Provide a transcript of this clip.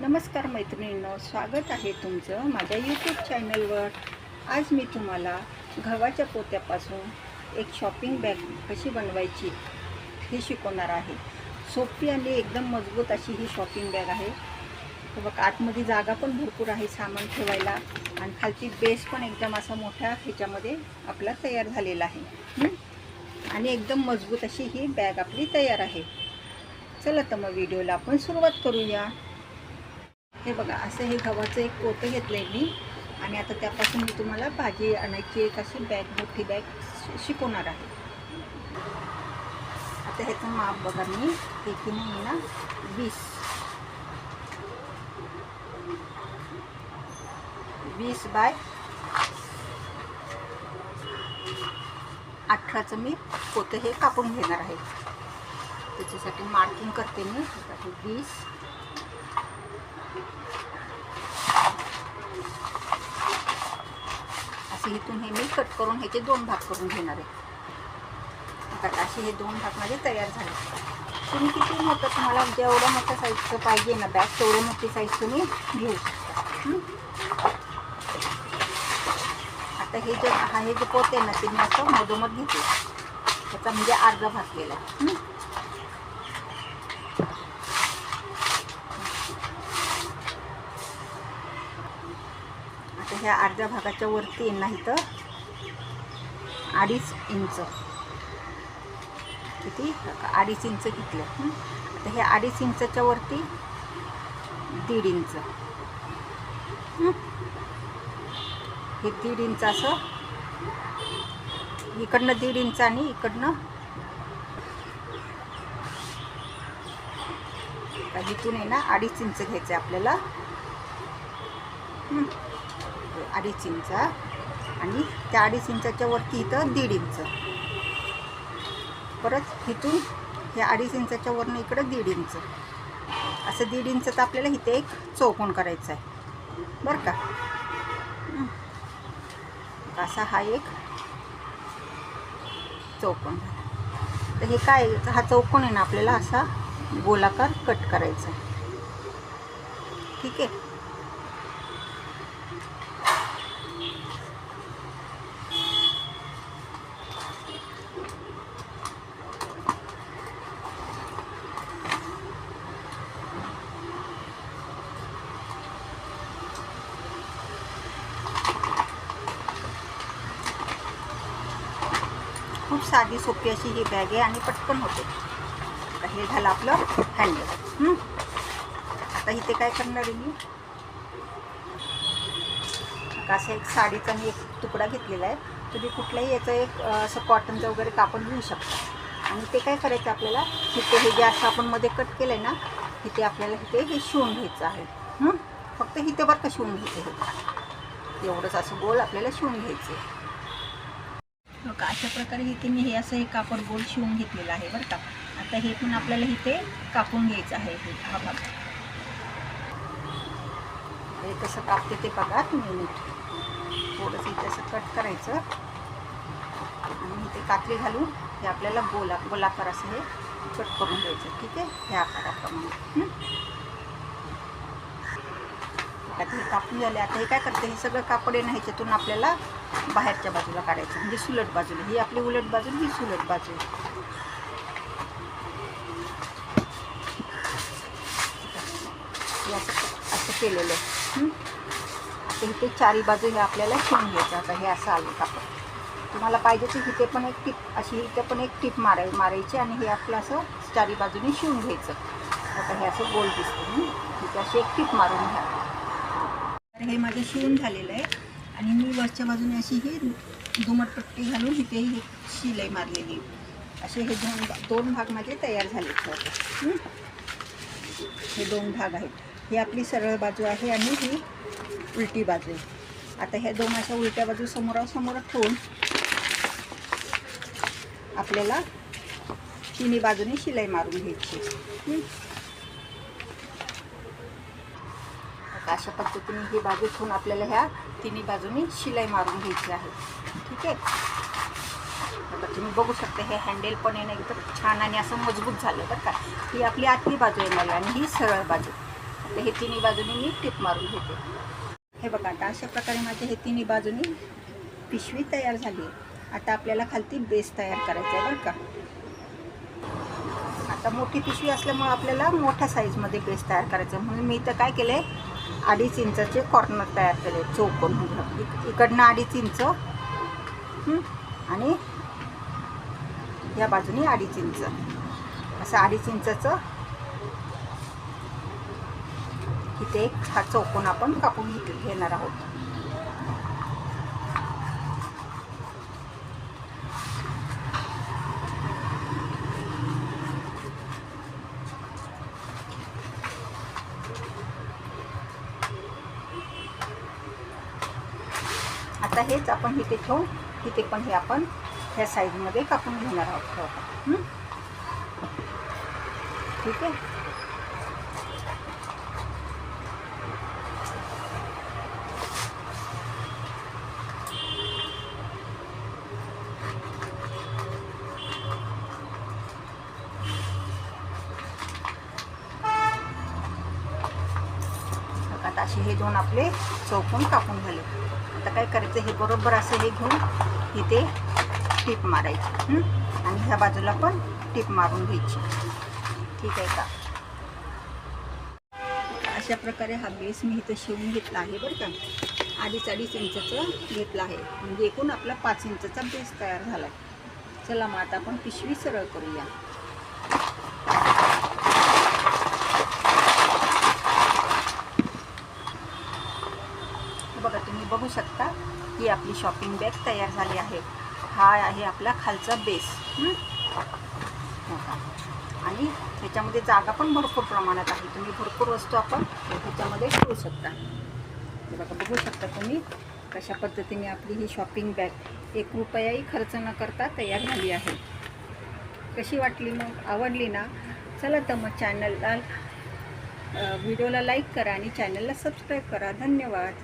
नमस्कार मैत्रिणींनो स्वागत आहे तुमचं माझ्या यूट्यूब चॅनलवर आज मी तुम्हाला गव्हाच्या पोत्यापासून एक शॉपिंग बॅग कशी बनवायची हे शिकवणार आहे. सोपी आणि एकदम मजबूत अशी ही शॉपिंग बॅग आहे. बघ आतमध्ये जागा पण भरपूर आहे सामान ठेवायला आणि खालची बेस पण एकदम असा मोठा ह्याच्यामध्ये आपला तयार झालेला आहे. आणि एकदम मजबूत अशी ही बॅग आपली तयार आहे. चला तर मग व्हिडिओला आपण सुरुवात करूया. हे बघा असं हे गव्हाचं एक पोतं घेतलं आहे मी. आणि आता त्यापासून मी तुम्हाला भाजी आणायची एक अशी बॅग मोठी बॅग शिकवणार आहे. आता ह्याचं माप बघा मी. हे की नाही ना? वीस. वीस बाय अठराचं मी पोतं हे कापून घेणार आहे. त्याच्यासाठी मार्किंग करते मी. वीस. असे इथून हे मी कट करून ह्याचे दोन भाग करून घेणार आहे. आता असे हे दोन भाग माझे तयार झाले. तुम्ही किती मोठं तुम्हाला जेवढं मोठं साईजचं पाहिजे ना बॅग तेवढं मोठी साईज तुम्ही घेऊ शकता. आता हे जे हा हे जे पोते ना ते मी असं मधोमध घेते. त्याचा म्हणजे अर्धा भाग केला तर ह्या अर्ध्या भागाच्या वरती नाही तर अडीच इंच. किती? अडीच इंच घेतलं. आता हे अडीच इंचच्या वरती दीड इंच. हे? दीड इंच असं. इकडनं दीड इंच आणि इकडनं का इथून आहे ना अडीच इंच घ्यायचं आहे आपल्याला अडीच इंच आणि त्या अडीच इंचाच्या वरती इथं दीड इंच. परत इथून हे अडीच इंचाच्या वरनं इकडं दीड इंच. असं दीड इंचचं आपल्याला इथे एक चौकोन करायचं आहे. बरं का? असा हा एक चौकोन झाला. तर हे काय हा चौकोन आहे ना आपल्याला असा गोलाकार कट करायचा आहे. ठीक आहे? साधी सोपी अशी ही बॅग आहे आणि पटकन होते. आता हे झालं आपलं हँडल आता इथे काय करणार आहे मी? आता असं एक साडीचा मी एक तुकडा घेतलेला आहे. तुम्ही कुठल्याही याचं एक असं कॉटनचं वगैरे कापड घेऊ शकता. आणि ते काय करायचं आपल्याला? तिथे हे जे असं आपण मध्ये कट केलं आहे ना तिथे आपल्याला इथे हे शिवून घ्यायचं आहे. फक्त हिथे बरं का शिवून घ्यायचं हे एवढंच असं गोल आपल्याला शिवून घ्यायचं आहे. बघा अशा प्रकारे इथे मी हे असं हे कापड गोल शिवून घेतलेलं आहे बरं का. आता हे पण आपल्याला इथे कापून घ्यायचं आहे. हे हा भाग हे कसं कापते ते बघा तुम्ही नीट. थोडंसं इथे असं कट करायचं. आणि इथे कात्री घालून हे आपल्याला गोला गोलाकार असं हे कट करून घ्यायचं. ठीक आहे? हे आकाराप्रमाणे. हं? आता हे कापून झाले आता हे काय करते हे सगळं कापड आहे ना ह्याच्यातून आपल्याला बाहेरच्या बाजूला काढायचं म्हणजे सुलट बाजूला ही आपली उलट बाजू ही सुलट बाजू. असं केलेलं आहे. आता इथे चारी बाजू हे आपल्याला शिवून घ्यायचं आता हे असं आलं कापड. तुम्हाला पाहिजे तर इथे पण एक टीप अशी इथे पण एक टीप माराय मारायची आणि हे आपलं असं चारी बाजूने शिवून घ्यायचं. आता हे असं गोल दिसतं तिथे इथे अशी एक टीप मारून घ्या. हे माझं शिवून झालेलं आहे. आणि मी वरच्या बाजूने अशी ही दुमटपट्टी घालून इथे ही शिलाई मारलेली असे हे दोन दोन भाग माझे तयार झाले हे दोन भाग आहेत. ही आपली सरळ बाजू आहे आणि ही उलटी बाजू आता ह्या दोन अशा उलट्या बाजू समोरासमोर ठेवून आपल्याला तिन्ही बाजूने शिलाई मारून घ्यायची अशा पद्धतीने ही बाजू ठेवून आपल्याला ह्या तिन्ही बाजूनी शिलाई मारून घ्यायची आहे. ठीक आहे? आता तुम्ही बघू शकता हे हँडल पण आहे ना एकदम छान आणि असं मजबूत झालं बरं का. ही आपली आतली बाजू आहे मला आणि ही सरळ बाजू. आता हे तिन्ही बाजूनी मी टिप मारून घेते. हे बघा आता अशा प्रकारे माझे हे तिन्ही बाजूनी पिशवी तयार झाली आहे. आता आपल्याला खालती बेस तयार करायचा आहे बरं का. आता मोठी पिशवी असल्यामुळे आपल्याला मोठ्या साईजमध्ये बेस तयार करायचं आहे. म्हणून मी इथं काय केलं आहे अडीच इंचाचे कॉर्नर तयार केले चौकोन इक- इकडनं अडीच इंच आणि या बाजूनी अडीच इंच. असं अडीच इंचाचं इथे एक हा चौकोन आपण कापून घेणार आहोत. आता हेच आपण इथे ठेवून इथे पण हे आपण ह्या साईडमध्ये कापून घेणार आहोत. ठीक आहे? असे हे दोन आपले चौकून कापून झाले. आता काय करायचं हे बरोबर असं हे घेऊन इथे टीप मारायची आणि ह्या बाजूला पण टीप मारून घ्यायची. ठीक आहे का? अशा प्रकारे हा बेस मी इथं शिवून घेतला आहे बरं का. अडीच अडीच इंचाचं घेतला आहे. म्हणजे एकूण आपला पाच इंचाचा बेस तयार झाला आहे चला मग आता आपण पिशवी सरळ करूया हे बघू शकता ही आपली शॉपिंग बॅग तयार झाली आहे. हा आहे आपला खालचा बेस हो का? आणि ह्याच्यामध्ये जागा पण भरपूर प्रमाणात आहे. तुम्ही भरपूर वस्तू आपण ह्याच्यामध्ये ठेवू शकता. बघा बघू शकता तुम्ही कशा पद्धतीने आपली ही शॉपिंग बॅग एक रुपयाही खर्च न करता तयार झाली आहे. कशी वाटली मग? आवडली ना? चला तर मग चॅनलला व्हिडिओला लाईक करा आणि चॅनलला सबस्क्राईब करा. धन्यवाद.